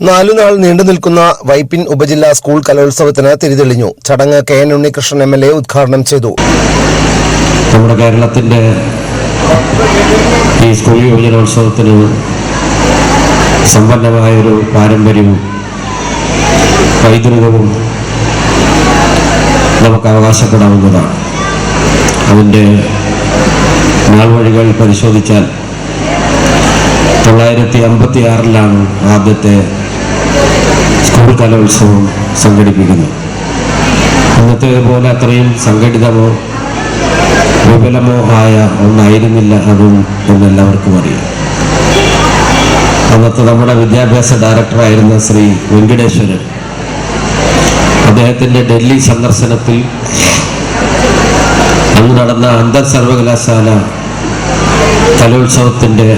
നാലുനാൾ നീണ്ടു നിൽക്കുന്ന വൈപ്പിൻ ഉപജില്ലാ സ്കൂൾ കലോത്സവത്തിന് തിരിതെളിഞ്ഞു. ചടങ്ങ് K N Unnikrishnan M L A ഉദ്ഘാടനം ചെയ്തു. നമ്മുടെ കേരളത്തിന്റെ ഈ സ്കൂൾ യുവജനോത്സവത്തിന് സമ്പന്നമായൊരു പാരമ്പര്യവും പൈതൃകവും നമുക്ക് അവകാശപ്പെടാവുന്നതാണ്. അതിന്റെ നാൾവഴികൾ പരിശോധിച്ചാൽ തൊള്ളായിരത്തി അമ്പത്തി ആറിലാണ് ആദ്യത്തെ സ്കൂൾ കലോത്സവം അന്നത്തെ ഇന്നത്തേതുപോലെ അത്രയും സംഘടിതമോ വിപുലമോ ആയ ഒന്നായിരുന്നില്ല അതും എന്നെല്ലാവർക്കും അറിയാം. അന്നത്തെ നമ്മുടെ വിദ്യാഭ്യാസ ഡയറക്ടറായിരുന്ന ശ്രീ വെങ്കടേശ്വരൻ അദ്ദേഹത്തിന്റെ ഡൽഹി സന്ദർശനത്തിൽ അന്ന് നടന്ന അന്തർ സർവകലാശാല കലോത്സവത്തിന്റെ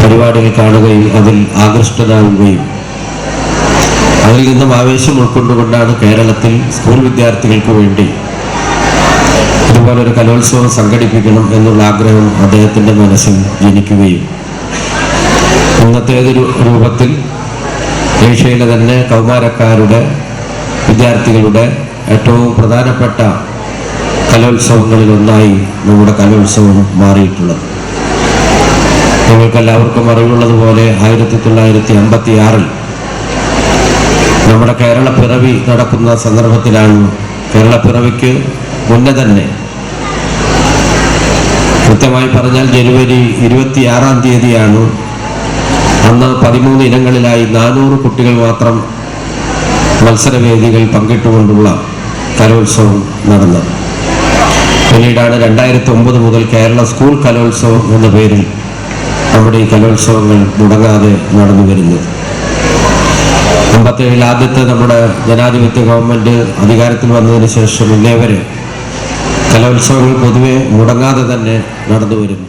പരിപാടികൾ കാണുകയും അതിൽ ആകൃഷ്ടനാവുകയും അതിൽ നിന്നും ആവേശം ഉൾക്കൊണ്ടുകൊണ്ടാണ് കേരളത്തിൽ സ്കൂൾ വിദ്യാർത്ഥികൾക്ക് വേണ്ടി ഇതുപോലൊരു കലോത്സവം സംഘടിപ്പിക്കണം എന്നുള്ള ആഗ്രഹം അദ്ദേഹത്തിന്റെ മനസ്സിൽ ജനിക്കുകയും ഇന്നത്തേത് രു- രൂപത്തിൽ ഏഷ്യയിലെ തന്നെ കൗമാരക്കാരുടെ വിദ്യാർത്ഥികളുടെ ഏറ്റവും പ്രധാനപ്പെട്ട കലോത്സവങ്ങളിൽ ഒന്നായി നമ്മുടെ കലോത്സവം മാറിയിട്ടുള്ളത്. നിങ്ങൾക്കെല്ലാവർക്കും അറിവുള്ളതുപോലെ ആയിരത്തി തൊള്ളായിരത്തി അമ്പത്തി ആറിൽ നമ്മുടെ കേരള പിറവി നടക്കുന്ന സന്ദർഭത്തിലാണ് കേരള പിറവിക്ക് മുന്നേ തന്നെ കൃത്യമായി പറഞ്ഞാൽ ജനുവരി ഇരുപത്തിയാറാം തീയതിയാണ്. അന്ന് പതിമൂന്ന് ഇനങ്ങളിലായി നാനൂറ് കുട്ടികൾ മാത്രം മത്സരവേദികൾ പങ്കിട്ടുകൊണ്ടുള്ള കലോത്സവം നടന്നത്. പിന്നീടാണ് രണ്ടായിരത്തി ഒമ്പത് മുതൽ കേരള സ്കൂൾ കലോത്സവം എന്ന പേരിൽ നമ്മുടെ ഈ കലോത്സവങ്ങൾ മുടങ്ങാതെ നടന്നു വരുന്നത് അമ്പത്തേഴിൽ ആദ്യത്തെ നമ്മുടെ ജനാധിപത്യ ഗവൺമെന്റ് അധികാരത്തിൽ വന്നതിന് ശേഷം ഇന്നേ വരെ കലോത്സവങ്ങൾ പൊതുവെ മുടങ്ങാതെ തന്നെ നടന്നു വരുന്നു.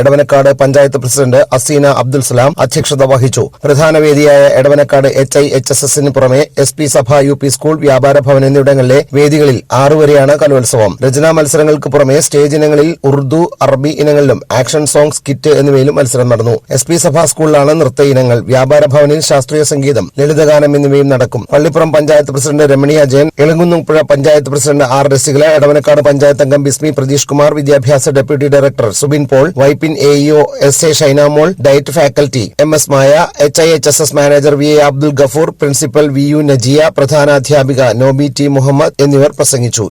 എടവനക്കാട് പഞ്ചായത്ത് പ്രസിഡന്റ് അസീന അബ്ദുൽ സലാം അധ്യക്ഷത വഹിച്ചു. പ്രധാന വേദിയായ Edavanakkad H I H S എസിന് പുറമെ S P Sabha U P school Vyapara Bhavan എന്നിവിടങ്ങളിലെ വേദികളിൽ ആറുവരെയാണ് കലോത്സവം. രചനാ മത്സരങ്ങൾക്ക് പുറമെ സ്റ്റേജ് ഇനങ്ങളിൽ ഉറുദു അറബി ഇനങ്ങളിലും ആക്ഷൻ സോങ്സ് കിറ്റ് എന്നിവയിലും മത്സരം നടന്നു. എസ് പി സഭ സ്കൂളിലാണ് നൃത്ത ഇനങ്ങൾ. വ്യാപാര ഭവനിൽ ശാസ്ത്രീയ സംഗീതം ലളിതഗാനം എന്നിവയും നടക്കും. Pallippuram panchayat president Ramaniya Jayan Elamkunnapuzha panchayat president R Rasikala Edavanakkad panchayat അംഗം ബിസ്മി പ്രതീഷ് കുമാർ വിദ്യാഭ്യാസ deputy director Subin Paul Vypin A E O S A Shynamol diet faculty M S Maya H I H S S manager V A Abdul Gafoor principal V U Najiya പ്രധാനാധ്യാപിക Noby T Muhammad എന്നിവർ പ്രസംഗിച്ചു.